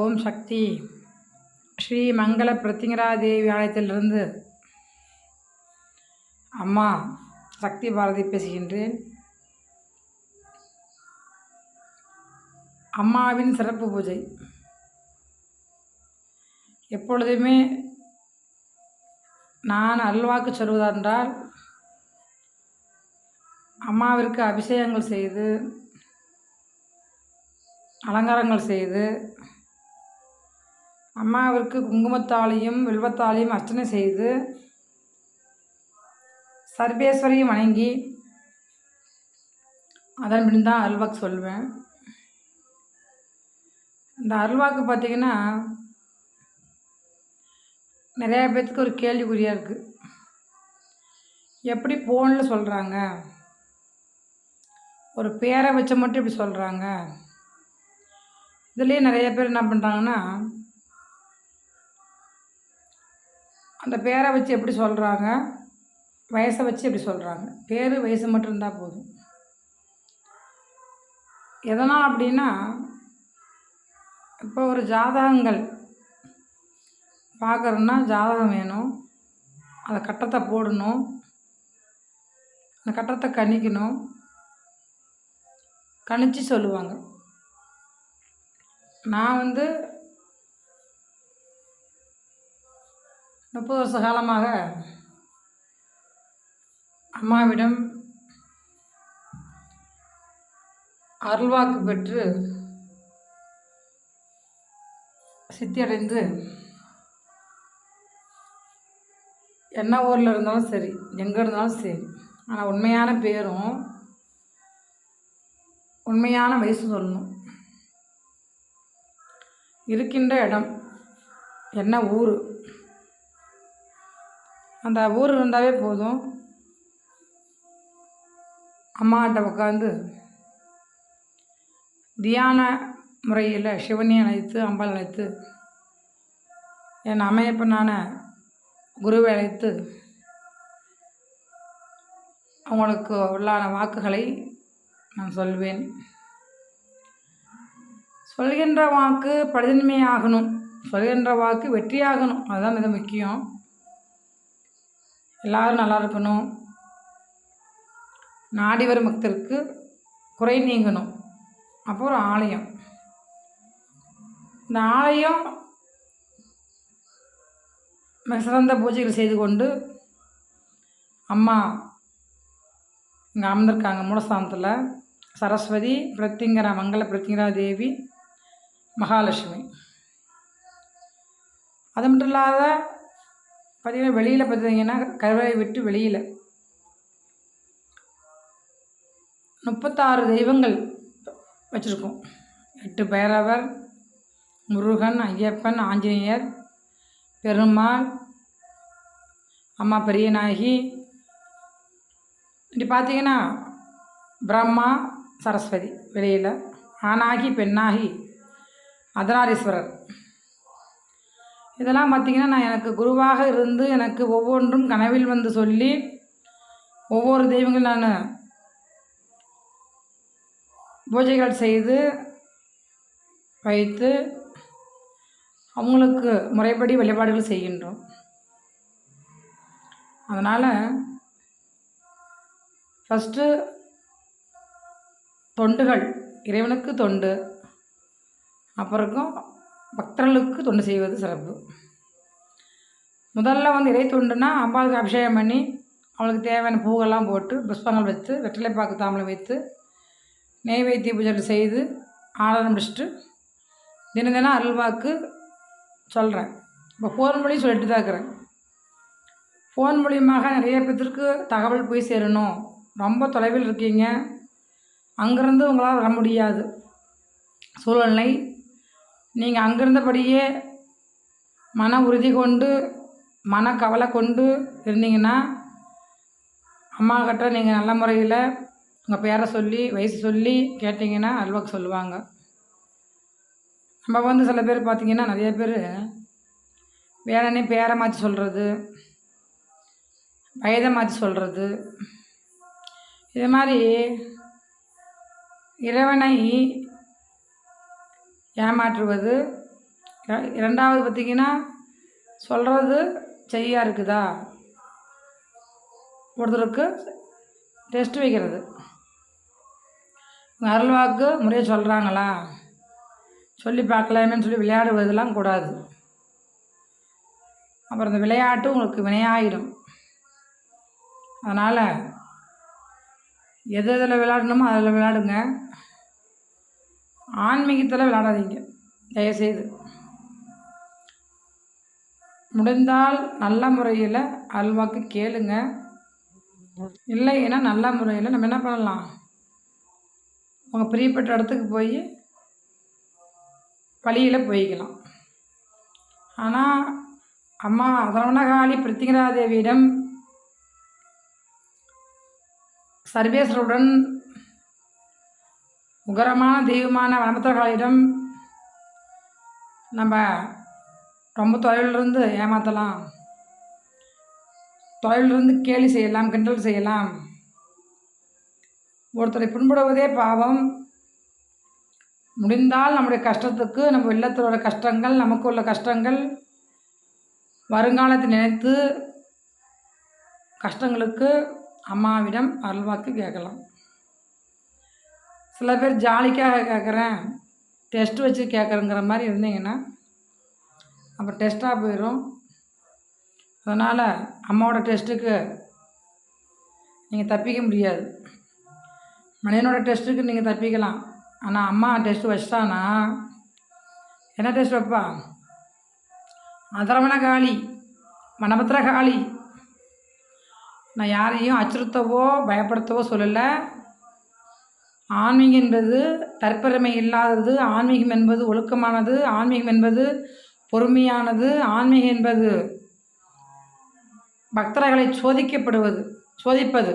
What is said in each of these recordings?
ஓம் சக்தி. ஸ்ரீ மங்கள பிரத்திங்கராதேவி ஆலயத்திலிருந்து அம்மா சக்தி பாரதி பேசுகின்றேன். அம்மாவின் சிறப்பு பூஜை. எப்பொழுதுமே நான் அல்வாக்கு சொல்வதென்றால் அம்மாவிற்கு அபிஷேகங்கள் செய்து அலங்காரங்கள் செய்து அம்மாவிற்கு குங்குமத்தாலையும் வில்வத்தாலையும் அர்ச்சனை செய்து சர்வேஸ்வரியும் வணங்கி அதன் தான் அல்வாக்கு சொல்லுவேன் இந்த அல்வாக்கு பார்த்திங்கன்னா நிறையா பேர்த்துக்கு ஒரு கேள்விக்குறியாக இருக்குது எப்படி ஃபோனில் சொல்கிறாங்க ஒரு பேரை வச்ச மட்டும் இப்படி சொல்கிறாங்க இதுலேயே நிறைய பேர் என்ன பண்ணுறாங்கன்னா அந்த பேரை வச்சு எப்படி சொல்கிறாங்க வயசை வச்சு எப்படி சொல்கிறாங்க பேர் வயசு மட்டும் இருந்தால் போதும். எதனால் அப்படின்னா இப்போ ஒரு ஜாதகங்கள் பார்க்குறோன்னா ஜாதகம் வேணும். அந்த கட்டத்தை போடணும். அந்த கட்டத்தை கணிக்கணும். கணிச்சு சொல்லுவாங்க. நான் வந்து முப்பது வருஷ காலமாக அம்மாவிடம் அருள்வாக்கு பெற்று சித்தியடைந்து என்ன ஊரில் இருந்தாலும் சரி எங்கே இருந்தாலும் சரி. ஆனால் உண்மையான பேரும் உண்மையான வயசு சொல்லணும். இருக்கின்ற இடம் என்ன ஊர் அந்த ஊர் இருந்தாவே போதும். அம்மாட்ட உட்காந்து தியான முறையில் சிவனை அழைத்து அம்பாள் அழைத்து என் அமையப்பனான குருவை அழைத்து அவங்களுக்கு உள்ளான வாக்குகளை நான் சொல்வேன். சொல்கின்ற வாக்கு பழுதின்மையாகணும் சொல்கின்ற வாக்கு வெற்றியாகணும். அதுதான் மிக முக்கியம். எல்லோரும் நல்லா இருக்கணும். நாடி வரும் பக்தருக்கு குறை நீங்கணும். அப்போ ஒரு ஆலயம். இந்த ஆலயம் மிக சிறந்த பூஜைகள் செய்து கொண்டு அம்மா இங்கே அமர்ந்திருக்காங்க. மூலஸ்தானத்தில். சரஸ்வதி பிரத்திங்கரா மங்கள பிரத்திங்கரா தேவி மகாலட்சுமி. அது மட்டும் இல்லாத பார்த்திங்கன்னா வெளியில் பார்த்தீங்கன்னா கருவறை விட்டு வெளியில். முப்பத்தாறு தெய்வங்கள் வச்சுருக்கோம். எட்டு பைரவர் முருகன் ஐயப்பன் ஆஞ்சநேயர் பெருமாள் அம்மா பெரியநாயகி இப்படி பார்த்தீங்கன்னா பிரம்மா சரஸ்வதி வெளியில். ஆணாகி பெண்ணாகி அதனாரீஸ்வரர். இதெல்லாம் பார்த்திங்கன்னா நான் எனக்கு குருவாக இருந்து எனக்கு ஒவ்வொன்றும் கனவில் வந்து சொல்லி ஒவ்வொரு தெய்வங்கள் நான் பூஜைகள் செய்து வைத்து அவங்களுக்கு முறைப்படி வழிபாடுகள் செய்கின்றோம். அதனால் ஃபஸ்ட்டு தொண்டுகள் இறைவனுக்கு தொண்டு அப்புறம் பக்தர்களுக்கு தொண்டு செய்வது சிறப்பு. முதல்ல வந்து இறை தொண்டுனா அம்பாளுக்கு அபிஷேகம் பண்ணி அவளுக்கு தேவையான பூவெல்லாம் போட்டு புஷ்பங்கள் வைத்து வெற்றிலைப்பாக்கு தாமலை வைத்து நெய்வேத்திய பூஜை செய்து ஆராதனை முடிச்சுட்டு தினம் தினம் அருள்வாக்கு சொல்கிறேன் இப்போ ஃபோன் மூலியம் சொல்லிட்டு தான் இருக்கிறேன். ஃபோன் மூலியமாக நிறைய பேர்த்திற்கு தகவல் போய் சேரணும். ரொம்ப தொலைவில் இருக்கீங்க. அங்கேருந்து உங்களால் வர முடியாது. சூழ்நிலை நீங்கள் அங்கிருந்தபடியே மன உறுதி கொண்டு மன கவலை கொண்டு இருந்தீங்கன்னா அம்மா கிட்ட நீங்கள் நல்ல முறையில் உங்கள் பேரை சொல்லி வயசு சொல்லி கேட்டிங்கன்னா அல்வாக்கு சொல்லுவாங்க. நம்ம வந்து சில பேர் பார்த்திங்கன்னா நிறைய பேர் வேறனே பேரை மாற்றி சொல்கிறது வயதை மாற்றி சொல்கிறது இது மாதிரி இறைவனை ஏமாற்றுவது. இரண்டாவது பார்த்தீங்கன்னா சொல்கிறது செய்யா இருக்குதா? ஒருத்தருக்கு டெஸ்ட் வைக்கிறது. அருள்வாக்கு முறையாக சொல்கிறாங்களா சொல்லி பார்க்கலாமேன்னு சொல்லி விளையாடுவதெல்லாம் கூடாது. அப்புறம் இந்த விளையாட்டு உங்களுக்கு வினையாயிடும் அதனால் எது எதில் விளையாடணுமோ அதில் விளையாடுங்க. ஆன்மீகத்தில் விளையாடாதீங்க. தயவுசெய்து. முடிந்தால் நல்ல முறையில் அல்வாக்கு கேளுங்க. இல்லைன்னா நல்ல முறையில் நம்ம என்ன பண்ணலாம்? உங்கள் பிரியப்பட்ட இடத்துக்கு போய் வழியில் போய்க்கலாம். ஆனால் அம்மா அதரவணகாளி பிருத்திகராதேவியிடம் சர்வேஸ்வருடன் உகரமான தெய்வமான வனபத்திரகாளியிடம் நம்ம ரொம்ப தொலைவிலிருந்து ஏமாற்றலாம் தொலைவிலிருந்து கேலி செய்யலாம் கிண்டல் செய்யலாம். ஒருத்தரை புண்படுவதே பாவம். முடிந்தால் நம்முடைய கஷ்டத்துக்கு நம்ம இல்லத்தோட கஷ்டங்கள் நமக்கு உள்ள கஷ்டங்கள் வருங்காலத்தை நினைத்து கஷ்டங்களுக்கு அம்மாவிடம் அருள்வாக்கு கேட்கலாம். சில பேர் ஜாலிக்காக கேட்குறேன். டெஸ்ட் வச்சு கேட்குறேங்கிற மாதிரி இருந்தீங்கன்னா அப்போ டெஸ்ட்டாக போயிடும் அதனால் அம்மாவோட டெஸ்ட்டுக்கு நீங்கள் தப்பிக்க முடியாது. மனிதனோட டெஸ்ட்டுக்கு நீங்கள் தப்பிக்கலாம். ஆனால் அம்மா டெஸ்ட் வச்சிட்டானா என்ன டெஸ்ட் வைப்பா? அதரவண காளி மனபத்திர காளி. நான் யாரையும் அச்சுறுத்தவோ பயப்படுத்தவோ சொல்லலை. ஆன்மீகம் என்பது தற்பெருமை இல்லாதது ஆன்மீகம் என்பது ஒழுக்கமானது ஆன்மீகம் என்பது பொறுமையானது ஆன்மீகம் என்பது பக்தர்களை சோதிக்கப்படுவது சோதிப்பது.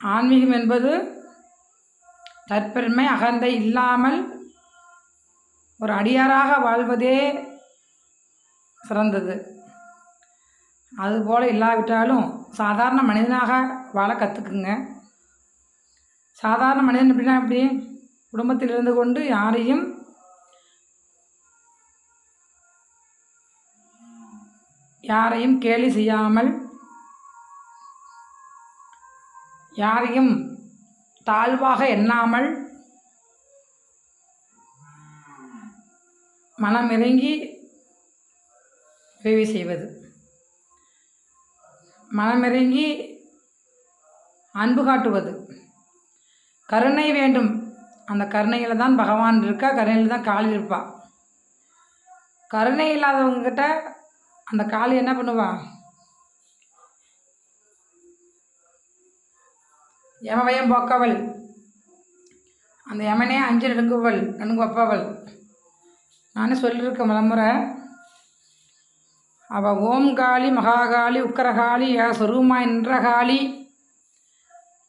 ஆன்மீகம் என்பது தற்பெருமை அகந்தை இல்லாமல் ஒரு அடியாராக வாழ்வதே சிறந்தது. அதுபோல் இல்லாவிட்டாலும் சாதாரண மனிதனாக வாழ கற்றுக்குங்க சாதாரண மனிதன் எப்படின்னா எப்படி? குடும்பத்தில் இருந்து கொண்டு யாரையும் யாரையும் கேலி செய்யாமல் யாரையும் தாழ்வாக எண்ணாமல் மனமிறங்கி உதவி செய்வது. மனமிறங்கி அன்பு காட்டுவது. கருணை வேண்டும். அந்த கருணையில் தான் பகவான் இருக்கா? கருணையில் தான் காளி இருப்பா. கருணை இல்லாதவங்கக்கிட்ட அந்த காளி என்ன பண்ணுவா? யமவயம் போக்கவள். அந்த யமனே அஞ்சு நடுங்குவள் நடுங்கு வப்பவள் நானும் சொல்லியிருக்கேன் முறை. அவள் ஓம்காளி மகாகாளி உக்கரகாளி ஏக சொரூமாய்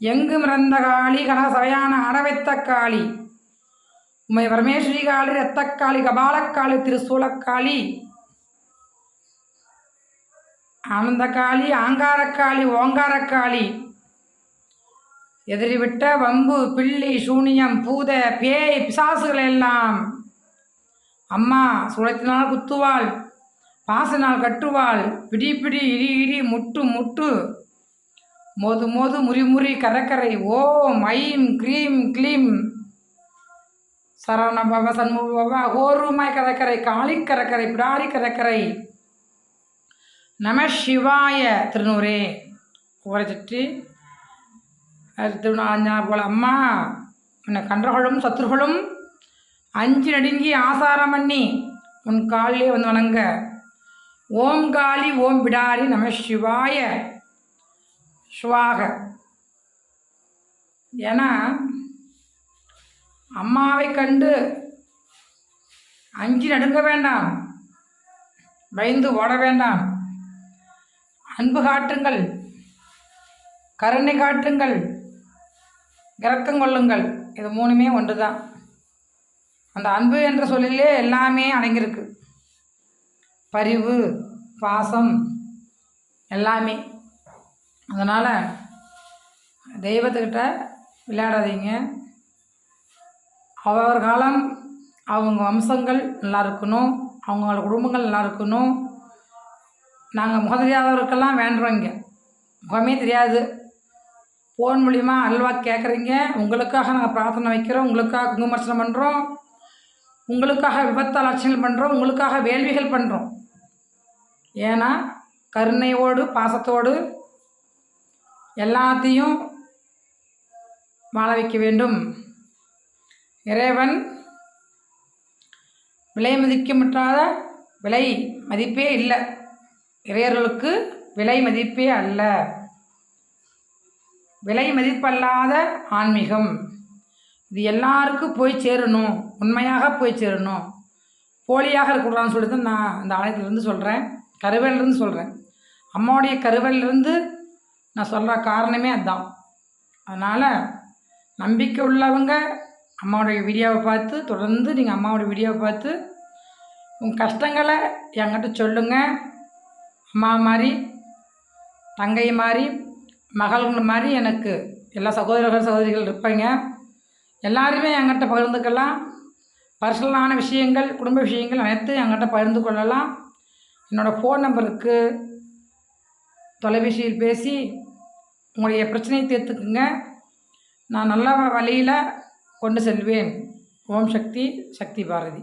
எங்கு மிறந்த காளி கனகசபையான அடவைத்த காளி. உமை பரமேஸ்வரி காளி ரத்தக்காளி கபாலக்காளி திருசூலக்காளி ஆனந்தக்காளி ஆங்காரக்காளி ஓங்காரக்காளி எதிரிவிட்ட வம்பு பிள்ளி சூனியம் பூத பேய் பிசாசுகள் எல்லாம் அம்மா சுழத்தினால் குத்துவாள். பாசனால் கட்டுவாள். பிடி பிடி இடி இடி முட்டு முட்டு. மோது மோது முறிமுறி கரக்கரை. ஓ ஐம் க்ரீம் க்ளீம். சரவண பாபா சண்முக பாபா ஓருமாய் கடற்கரை காளி கடற்கரை பிடாரி கடற்கரை நம சிவாய திருநூரே உரைச்சிட்டு சுற்றி. திருநாஞ்சா போல. அம்மா உன்னை கன்றகளும் சத்துருகளும் அஞ்சு நடுங்கி ஆசாரம் பண்ணி உன் காலிலே வந்து வணங்க. ஓம் காளி ஓம் பிடாரி நம சிவாய சுவாக. ஏன்னா அம்மாவை கண்டு அஞ்சு நடுங்க வேண்டாம் பயந்து ஓட வேண்டாம். அன்பு காட்டுங்கள் கருணை காட்டுங்கள் இறக்கம் கொள்ளுங்கள். இது மூணுமே ஒன்று தான் அந்த அன்பு என்ற சொல்லிலே எல்லாமே அடங்கியிருக்கு. பரிவு பாசம் எல்லாமே. அதனால் தெய்வத்துக்கிட்ட விளையாடாதீங்க. அவர் காலம் அவங்க வம்சங்கள் நல்லா இருக்கணும். அவங்களோட குடும்பங்கள் நல்லா இருக்கணும். நாங்கள் முகம் தெரியாதவருக்கெல்லாம் வேண்டுறோம் இங்கே. முகமே தெரியாது. ஃபோன் மூலிமா அல்வா கேட்குறீங்க உங்களுக்காக நாங்கள் பிரார்த்தனை வைக்கிறோம். உங்களுக்காக குங்குமர்சனம் பண்ணுறோம் உங்களுக்காக விபத்த லட்சங்கள் பண்ணுறோம் உங்களுக்காக வேள்விகள் பண்ணுறோம் ஏன்னா கருணையோடு பாசத்தோடு எல்லாத்தையும் வாழ வைக்க வேண்டும். இறைவன் விலை மதிக்க முற்றாத விலை மதிப்பே இல்லை. இறையர்களுக்கு விலை மதிப்பே அல்ல. விலை மதிப்பல்லாத ஆன்மீகம். இது எல்லாருக்கும் போய் சேரணும். உண்மையாக போய் சேரணும். போலியாக இருக்கக்கூடாதுன்னு சொல்லிட்டு தான் நான் இந்த ஆலயத்திலேருந்து சொல்கிறேன் கருவேலிருந்து சொல்கிறேன் அம்மாவுடைய கருவேலிருந்து நான் சொல்கிற காரணமே அதுதான் அதனால் நம்பிக்கை உள்ளவங்க அம்மாவுடைய வீடியோவை பார்த்து தொடர்ந்து நீங்கள் அம்மாவுடைய வீடியோவை பார்த்து உங்கள் கஷ்டங்களை என்கிட்ட சொல்லுங்கள் அம்மா மாதிரி தங்கை மாதிரி மகள்கள் மாதிரி எனக்கு எல்லா சகோதரர்கள் சகோதரிகள் இருப்பாங்க. எல்லாருமே என்கிட்ட பகிர்ந்துக்கலாம். பர்சனலான விஷயங்கள் குடும்ப விஷயங்கள் அனைத்தும் என்கிட்ட பகிர்ந்து கொள்ளலாம். என்னோடய ஃபோன் நம்பருக்கு தொலைபேசியில் பேசி உங்களுடைய பிரச்சனையை தீர்த்துக்குங்க. நான் நல்ல வழியில் கொண்டு செல்வேன். ஓம் சக்தி சக்தி பாரதி.